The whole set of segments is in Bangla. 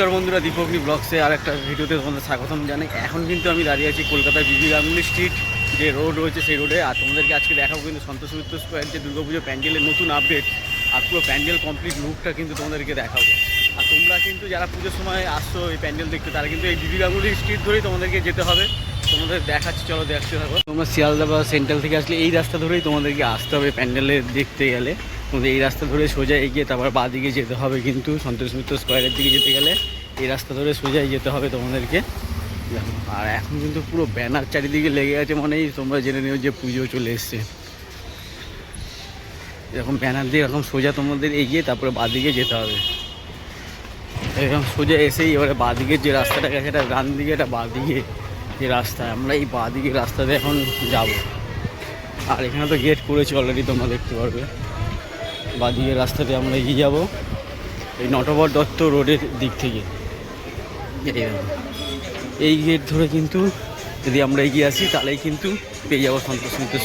নমস্কার বন্ধুরা দীপগ্নি ব্লগসে আর একটা ভিডিওতে তোমাদের স্বাগতম জানাই। এখন কিন্তু আমি দাঁড়িয়ে আছি কলকাতার বিবি গাঙ্গুলি স্ট্রিট যে রোড রয়েছে সেই রোডে আর তোমাদেরকে আজকে দেখাবো কিন্তু সন্তোষ মিত্র স্কোয়ার যে দুর্গাপুজো প্যান্ডেলের নতুন আপডেট আর পুরো প্যান্ডেল কমপ্লিট লুকটা কিন্তু তোমাদেরকে দেখাবো। আর তোমরা কিন্তু যারা পুজোর সময় আসছো এই প্যান্ডেল দেখতে, তারা কিন্তু এই বিবি গাঙ্গুলি স্ট্রিট ধরেই তোমাদেরকে যেতে হবে। তোমাদের দেখাচ্ছি, চলো দেখতে থাকো। তোমরা শিয়ালদা বা সেন্ট্রাল থেকে আসলে এই রাস্তা ধরেই তোমাদেরকে আসতে হবে প্যান্ডেলে দেখতে গেলে। এই রাস্তা ধরে সোজা এগিয়ে তারপর বাঁ দিকে যেতে হবে কিন্তু সন্তোষ মিত্র স্কোয়ারের দিকে যেতে গেলে এই রাস্তা ধরে সোজাই যেতে হবে তোমাদেরকে। আর এখন কিন্তু পুরো ব্যানার চারিদিকে লেগে আছে মানেই তোমরা জেনে নিও যে পুজো চলে এসছে। এরকম ব্যানার দিয়ে এরকম সোজা তোমাদের এগিয়ে তারপরে বাঁদিকে যেতে হবে। এরকম সোজা এসেই এবারে বাঁদিকের যে রাস্তাটা গেছে এটা ডান দিকে এটা বাঁদিকে যে রাস্তা। আমরা এই বাঁদিকের রাস্তাতে এখন যাব। আর এখানে তো গেট করেছি অলরেডি তোমরা দেখতে পারবে। বাঁদিকের রাস্তাতে আমরা এগিয়ে যাব। এই নটবর দত্ত রোডের দিক থেকে। এই গেট ধরে কিন্তু যদি আমরা এগিয়ে আসি, তাহলেই কিন্তু পেয়ে যাব সন্তোষ সন্তোষ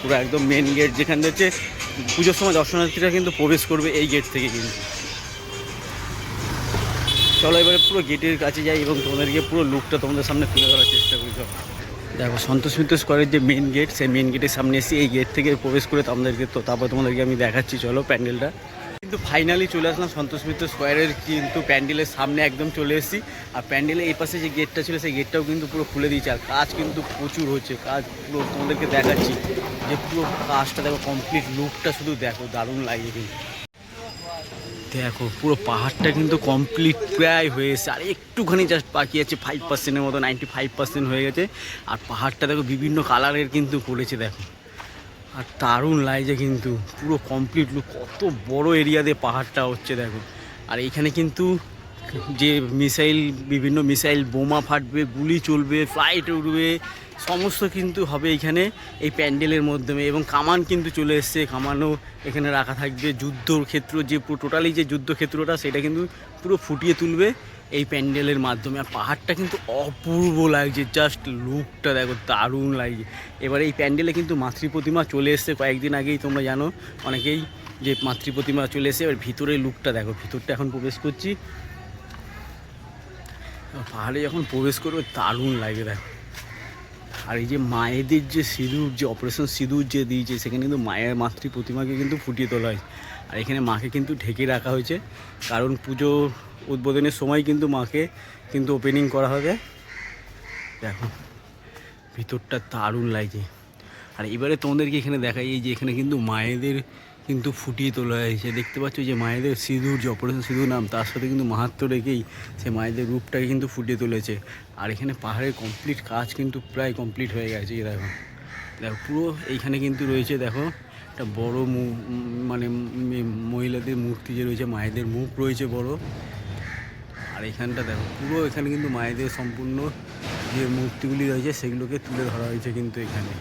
পুরো একদম মেন গেট যেখানে হচ্ছে পুজোর সময় দর্শনার্থীরা কিন্তু প্রবেশ করবে এই গেট থেকে কিন্তু। চলো এবারে পুরো গেটের কাছে যাই এবং তোমাদেরকে পুরো লুকটা তোমাদের সামনে তুলে ধরার চেষ্টা করি দেখো, সন্তোষ মিত্র স্কোয়ারের যে মেন গেট সেই মেন গেটের সামনে এসে এই গেট থেকে প্রবেশ করে তোমাদেরকে তো তারপর তোমাদেরকে আমি দেখাচ্ছি, চলো প্যান্ডেলটা। কিন্তু ফাইনালি চলে আসলাম সন্তোষ মিত্র স্কোয়ারের কিন্তু প্যান্ডেলের সামনে একদম চলে এসেছি। আর প্যান্ডেলের এই পাশে যে গেটটা ছিল, সেই গেটটাও কিন্তু পুরো খুলে দিয়েছে। আর কাজ কিন্তু প্রচুর হচ্ছে, কাজ পুরো তোমাদেরকে দেখাচ্ছি। যে পুরো কাজটা দেখো কমপ্লিট লুকটা শুধু দেখো, দারুণ লাগে কিন্তু। দেখো, পুরো পাহাড়টা কিন্তু কমপ্লিট প্রায় হয়েছে আর একটুখানি জাস্ট বাকি আছে ফাইভ পার্সেন্টের মতো নাইনটি ফাইভ পার্সেন্ট হয়ে গেছে। আর পাহাড়টা দেখো, বিভিন্ন কালারের কিন্তু করেছে দেখো। আর দারুণ লাগছে কিন্তু, পুরো কমপ্লিট কত বড় এরিয়া দিয়ে পাহাড়টা হচ্ছে, দেখো। আর এখানে কিন্তু যে মিসাইল, বিভিন্ন মিসাইল, বোমা ফাটবে, গুলি চলবে ফ্লাইট উঠবে সমস্ত কিন্তু হবে এইখানে এই প্যান্ডেলের মাধ্যমে এবং কামান কিন্তু চলে এসছে। কামানও এখানে রাখা থাকবে। যুদ্ধর ক্ষেত্র যে পুরো টোটালি যে যুদ্ধক্ষেত্রটা, সেটা কিন্তু পুরো ফুটিয়ে তুলবে এই প্যান্ডেলের মাধ্যমে। আর পাহাড়টা কিন্তু অপূর্ব লাগছে। জাস্ট লুকটা দেখো, দারুণ লাগছে। এবার এই প্যান্ডেলে কিন্তু মাতৃ প্রতিমা চলে এসছে। কয়েকদিন আগেই তোমরা জানো, অনেকেই যে মাতৃ প্রতিমা চলে এসে এবার ভিতরের লুকটা দেখো। ভিতরটা এখন প্রবেশ করছি। পাহাড়ে যখন প্রবেশ করবে, দারুণ লাগবে দেখো। আর এই যে মায়েদের যে সিঁদুর, যে অপারেশন সিঁদুর যে দিয়েছে, সেখানে কিন্তু মায়ের মাতৃ প্রতিমাকে কিন্তু ফুটিয়ে তোলা হয় আর এখানে মাকে কিন্তু ঢেকে রাখা হয়েছে। কারণ পুজো উদ্বোধনের সময় কিন্তু মাকে কিন্তু ওপেনিং করা হবে। দেখো, ভিতরটা দারুণ লাগছে। আর এবারে তোমাদেরকে এখানে দেখাই যে এখানে কিন্তু মায়েদের কিন্তু ফুটিয়ে তোলা হয়েছে দেখতে পাচ্ছ যে মায়েদের সিঁদুর যে অপারেশন সিঁদুর নাম, তার সাথে কিন্তু মাহাত্ম রেখেই সে মায়েদের রূপটাকে কিন্তু ফুটিয়ে তুলেছে। আর এখানে পাহাড়ের কমপ্লিট কাজ কিন্তু প্রায় কমপ্লিট হয়ে গেছে দেখো। দেখো, পুরো এইখানে কিন্তু রয়েছে, দেখো, একটা বড় মানে মহিলাদের মূর্তি যে রয়েছে, মায়েদের মুখ রয়েছে বড়। আর এখানটা দেখো, পুরো এখানে কিন্তু মায়েদের সম্পূর্ণ যে মূর্তিগুলি রয়েছে, সেগুলোকে তুলে ধরা হয়েছে কিন্তু এখানে।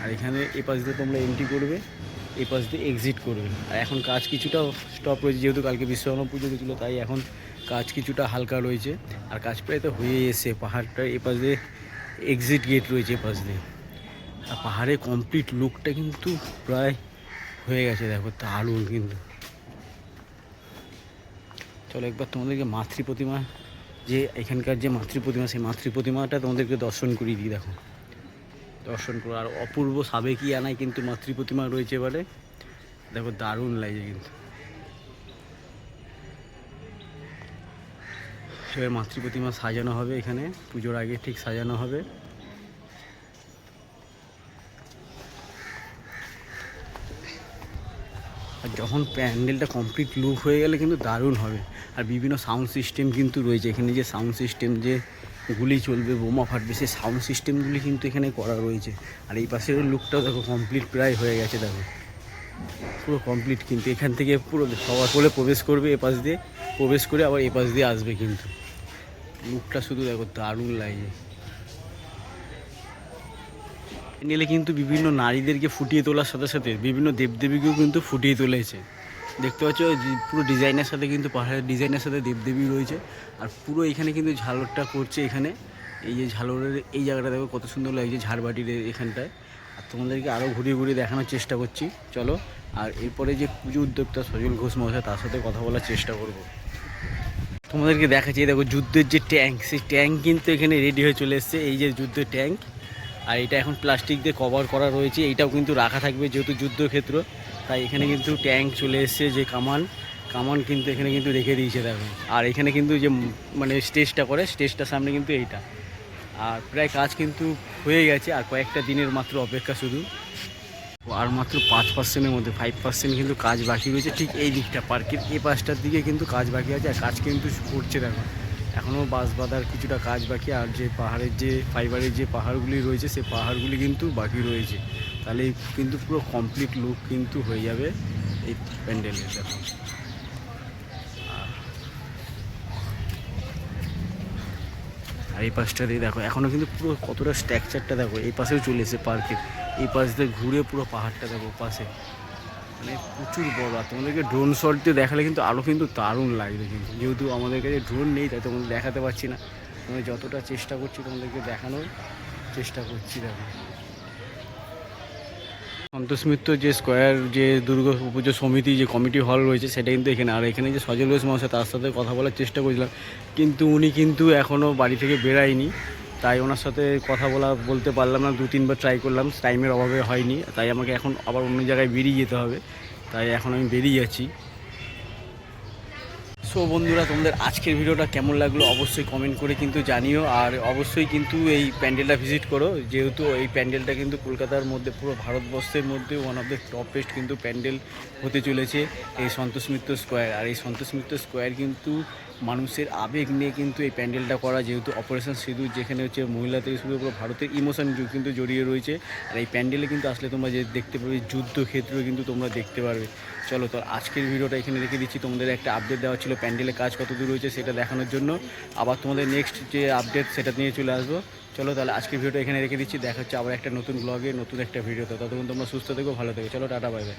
আর এখানে এ পাশ দিয়ে তোমরা এন্ট্রি করবে। এ পাশ দিয়ে এক্সিট করবেন আর এখন কাজ কিছুটা স্টপ রয়েছে, যেহেতু কালকে বিশ্বকর্মা পুজো ছিল, তাই এখন কাজ কিছুটা হালকা রয়েছে। আর কাজ প্রায় তো হয়ে এসে পাহাড়টা এ পাশ দিয়ে এক্সিট গেট রয়েছে এ পাশ দিয়ে। আর পাহাড়ের কমপ্লিট লুকটা কিন্তু প্রায় হয়ে গেছে, দেখো দারুণ কিন্তু। চলো একবার তোমাদেরকে মাতৃ প্রতিমা যে এখানকার যে মাতৃ প্রতিমা সেই মাতৃ প্রতিমাটা তোমাদেরকে দর্শন করিয়ে দিই, দেখো। দর্শন করো। আর অপূর্ব সাবেকি আনায় কিন্তু মাতৃ প্রতিমা রয়েছে এবারে। দেখো, দারুণ লাগছে কিন্তু। এবার মাতৃ প্রতিমা সাজানো হবে এখানে। পুজোর আগে ঠিক সাজানো হবে। আর যখন প্যান্ডেলটা কমপ্লিট লুক হয়ে গেলে কিন্তু দারুণ হবে। আর বিভিন্ন সাউন্ড সিস্টেম কিন্তু রয়েছে। এখানে যে সাউন্ড সিস্টেম যে গুলি চলবে, বোমা ফাটবে, সেই সাউন্ড সিস্টেমগুলি কিন্তু এখানে করা রয়েছে। আর এই পাশের লুকটাও দেখো কমপ্লিট প্রায় হয়ে গেছে, দেখো। পুরো কমপ্লিট কিন্তু, এখান থেকে পুরো সবার কোলে প্রবেশ করবে এ পাশ দিয়ে, প্রবেশ করে আবার এ পাশ দিয়ে আসবে কিন্তু। লুকটা শুধু দেখো দারুণ লাগে নিলে কিন্তু বিভিন্ন নারীদেরকে ফুটিয়ে তোলার সাথে সাথে বিভিন্ন দেবদেবীকেও কিন্তু ফুটিয়ে তুলেছে। দেখতে পাচ্ছ পুরো ডিজাইনের সাথে কিন্তু পাহাড়ের ডিজাইনের সাথে দেবদেবী রয়েছে। আর পুরো এখানে কিন্তু ঝালরটা করছে এখানে। এই যে ঝালরের এই জায়গাটা দেখো কত সুন্দর লাগছে ঝাড়বাটির এখানটায়। আর তোমাদেরকে আরও ঘুরিয়ে ঘুরিয়ে দেখানোর চেষ্টা করছি। চলো, আর এরপরে যে পুজো উদ্যোক্তা সজল ঘোষ মহাশয়, তার সাথে কথা বলার চেষ্টা করব। তোমাদেরকে দেখাচ্ছি দেখো যুদ্ধের যে ট্যাঙ্ক, সেই ট্যাঙ্ক কিন্তু এখানে রেডি হয়ে চলে এসছে। এই যে যুদ্ধের ট্যাঙ্ক, আর এটা এখন প্লাস্টিক দিয়ে কভার করা রয়েছে। এইটাও কিন্তু রাখা থাকবে যেহেতু যুদ্ধক্ষেত্র। তাই এখানে কিন্তু ট্যাঙ্ক চলে এসছে যে কামান কামান কিন্তু এখানে কিন্তু রেখে দিয়েছে, দেখো। আর এখানে কিন্তু যে মানে স্টেজটা করে, স্টেজটার সামনে কিন্তু এইটা। আর প্রায় কাজ কিন্তু হয়ে গেছে, আর কয়েকটা দিনের মাত্র অপেক্ষা শুধু। আর মাত্র পাঁচ পার্সেন্টের মধ্যে ফাইভ পার্সেন্ট কিন্তু কাজ বাকি রয়েছে ঠিক এই দিকটা, পার্কের এই পাশটার দিকে কিন্তু কাজ বাকি আছে, আর কাজ কিন্তু করছে, দেখো। এখনও বাঁশ বাঁধার কিছুটা কাজ বাকি, আর যে পাহাড়ের যে ফাইবারের যে পাহাড়গুলি রয়েছে, সে পাহাড়গুলি কিন্তু বাকি রয়েছে। তাহলে কিন্তু পুরো কমপ্লিট লুক কিন্তু হয়ে যাবে এই প্যান্ডেলের দেখো আর এই পাশটা দিয়ে দেখো এখনও কিন্তু পুরো কতটা স্ট্রাকচারটা দেখো, এই পাশেও চলে এসে পার্কের এই পাশ দিয়ে ঘুরে পুরো পাহাড়টা দেখো পাশে মানে প্রচুর বড়, আর তোমাদেরকে ড্রোন শট দিয়ে দেখালে কিন্তু আরও কিন্তু দারুণ লাগবে কিন্তু। যেহেতু আমাদের কাছে ড্রোন নেই, তাই তোমাদের দেখাতে পারছি না। আমি যতটা চেষ্টা করছি তোমাদেরকে দেখানোর, চেষ্টা করছি দেখো। সন্তোষ মিত্র যে স্কোয়ার, যে দুর্গা পুজো সমিতি, যে কমিটি হল রয়েছে, সেটা কিন্তু এখানে, আর এখানে যে সজল ঘোষ মহাশয়, তার সাথে কথা বলার চেষ্টা করেছিলাম। কিন্তু উনি কিন্তু এখনও বাড়ি থেকে বেরায়নি, তাই ওনার সাথে কথা বলা, বলতে পারলাম না দু তিনবার ট্রাই করলাম টাইমের অভাবে হয়নি, তাই আমাকে এখন আবার অন্য জায়গায় বেরিয়ে যেতে হবে। তাই এখন আমি বেরিয়ে যাচ্ছি সো বন্ধুরা, তোমাদের আজকের ভিডিওটা কেমন লাগল অবশ্যই কমেন্ট করে কিন্তু জানিও। আর অবশ্যই কিন্তু এই প্যান্ডেলটা ভিজিট করো। যেহেতু এই প্যান্ডেলটা কিন্তু কলকাতার মধ্যে, পুরো ভারতবর্ষের মধ্যে ওয়ান অফ দ্য টপেস্ট কিন্তু প্যান্ডেল হতে চলেছে এই সন্তোষ মিত্র স্কোয়ার। আর এই সন্তোষ মিত্র স্কোয়ার কিন্তু মানুষের আবেগ নিয়ে কিন্তু এই প্যান্ডেলটা করা, যেহেতু অপারেশন সিঁদুর, যেখানে হচ্ছে মহিলা থেকে শুরু করে ভারতের ইমোশন কিন্তু জড়িয়ে রয়েছে। আর এই প্যান্ডেলে কিন্তু আসলে তোমরা যে দেখতে পাবে, যুদ্ধক্ষেত্র কিন্তু তোমরা দেখতে পারবে। চলো, তো আজকের ভিডিওটা এখানে রেখে দিচ্ছি। তোমাদের একটা আপডেট দেওয়া ছিল প্যান্ডেলে কাজ কত দূর রয়েছে সেটা দেখানোর জন্য। আবার তোমাদের নেক্সট যে আপডেট সেটা নিয়ে চলে আসব। চলো তাহলে আজকের ভিডিওটা এখানে রেখে দিচ্ছি। দেখা হচ্ছে আবার একটা নতুন ব্লগে নতুন একটা ভিডিওতে ততক্ষণ তোমরা সুস্থ থেকো, ভালো থেকো। চলো, টাটা বাই বাই